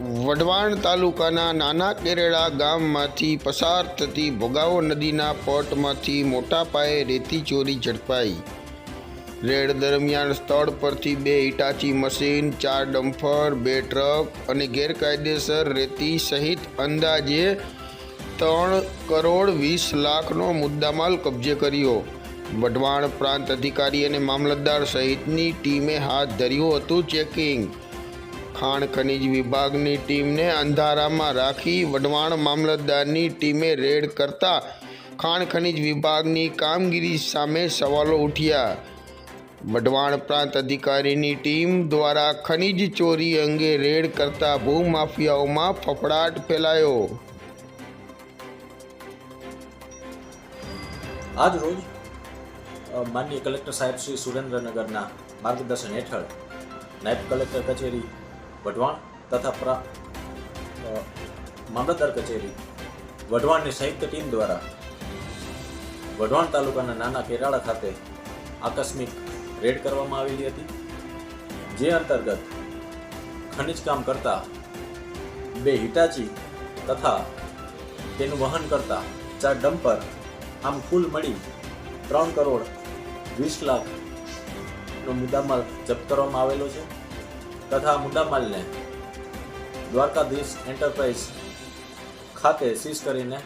વઢવાણ તાલુકાના નાના કેરેડા ગામમાંથી પસાર થતી ભોગાવો નદીના પટમાંથી મોટા પાયે રેતી ચોરી ઝડપાઈ. રેડ દરમિયાન સ્થળ પરથી બે હિટાચી મશીન, ચાર ડમ્ફર, બે ટ્રક અને ગેરકાયદેસર રેતી સહિત અંદાજે ત્રણ કરોડ વીસ લાખનો મુદ્દામાલ કબજે કર્યો. વઢવાણ પ્રાંત અધિકારી અને મામલતદાર સહિતની ટીમે હાથ ધર્યું હતું ચેકિંગ. ખાણ ખનીજ વિભાગની ટીમને અંધારામાં રાખી વઢવાણ મામલતદારની ટીમે રેડ કરતા ખાણ ખનીજ વિભાગની કામગીરી સામે સવાલો ઉઠ્યા વઢવાણ પ્રાંત અધિકારીની ટીમ દ્વારા ખનીજ ચોરી અંગે રેડ કરતા ભૂમાફિયાઓમાં ફફડાટ ફેલાયો આજ રોજ અ, માનનીય કલેક્ટર સાહેબ શ્રી સુરેન્દ્રનગરના માર્ગદર્શન હેઠળ નાયબ કલેક્ટર કચેરી વઢવાણ તથા મામલતદાર કચેરી. વઢવાણની સંયુક્ત ટીમ દ્વારા વઢવાણ તાલુકાના નાના કેરાળા ખાતે આકસ્મિક રેડ કરવામાં આવેલી હતી. જે અંતર્ગત ખનિજ કામ કરતા બે હિટાચી તથા તેનું વહન કરતા ચાર ડમ્પર આમ કુલ મળી ત્રણ કરોડ વીસ લાખનો મુદ્દામાલ જપ્ત કરવામાં આવેલો છે. તથા મુદ્દામાલને દ્વારકાધીશ એન્ટરપ્રાઇઝ ખાતે સીઝ કરીને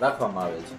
રાખવામાં આવેલ છે.